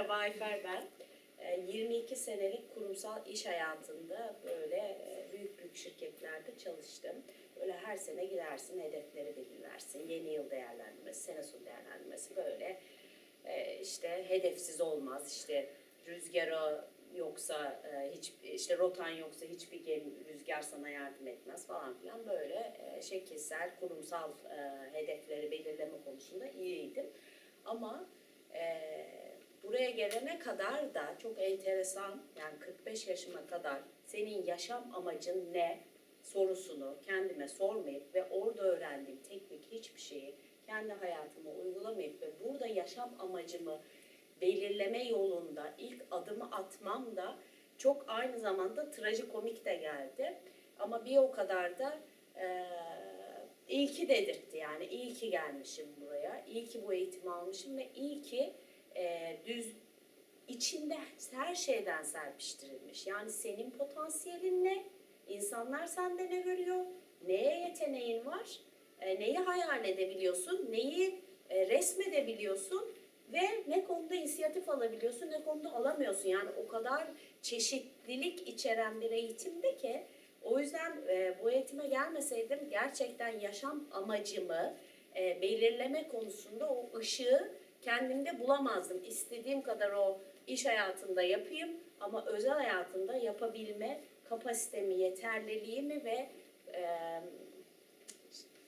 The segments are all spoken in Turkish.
Merhaba Ayfer ben. Ee, 22 senelik kurumsal iş hayatında böyle e, büyük büyük şirketlerde çalıştım. Böyle her sene gidersin, hedefleri belirlersin. Yeni yıl değerlendirmesi, sene sonu değerlendirmesi böyle e, işte hedefsiz olmaz. İşte rüzgara yoksa e, hiç işte rotan yoksa hiçbir gemi rüzgar sana yardım etmez falan filan böyle şekilsel kurumsal hedefleri belirleme konusunda iyiydim. Ama buraya gelene kadar da çok enteresan yani 45 yaşıma kadar senin yaşam amacın ne sorusunu kendime sormayıp ve orada öğrendiğim teknik hiçbir şeyi kendi hayatıma uygulamayıp ve burada yaşam amacımı belirleme yolunda ilk adımı atmam da çok aynı zamanda trajikomik de geldi. Ama bir o kadar da eee iyi ki dedirtti yani iyi ki gelmişim buraya, iyi ki bu eğitimi almışım ve iyi ki düz içinde her şeyden serpiştirilmiş. Yani senin potansiyelin ne? İnsanlar sende ne görüyor? Neye yeteneğin var? E, neyi hayal edebiliyorsun? Neyi e, resmedebiliyorsun? Ve ne konuda inisiyatif alabiliyorsun, ne konuda alamıyorsun. Yani o kadar çeşitlilik içeren bir eğitimde ki o yüzden e, bu eğitime gelmeseydim gerçekten yaşam amacımı e, belirleme konusunda o ışığı kendimde bulamazdım. İstediğim kadar o iş hayatında yapayım ama özel hayatında yapabilme kapasitemi, yeterliliğimi ve e,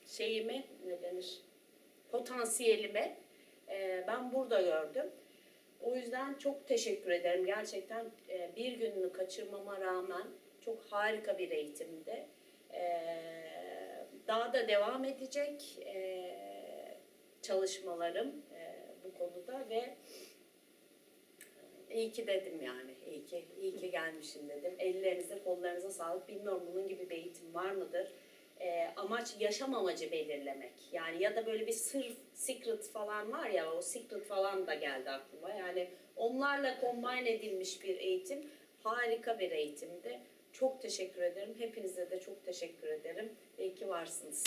şeyimi ne denir potansiyelimi e, ben burada gördüm. O yüzden çok teşekkür ederim. Gerçekten e, bir gününü kaçırmama rağmen çok harika bir eğitimdi. E, daha da devam edecek e, çalışmalarım e, bu konuda ve iyi ki dedim yani. İyi ki, iyi ki gelmişim dedim. Ellerinize, kollarınıza sağlık. Bilmiyorum bunun gibi bir eğitim var mıdır? Ee, amaç yaşam amacı belirlemek. Yani ya da böyle bir sır, secret falan var ya o secret falan da geldi aklıma. Yani onlarla combine edilmiş bir eğitim. Harika bir eğitimdi. Çok teşekkür ederim. Hepinize de çok teşekkür ederim. İyi ki varsınız.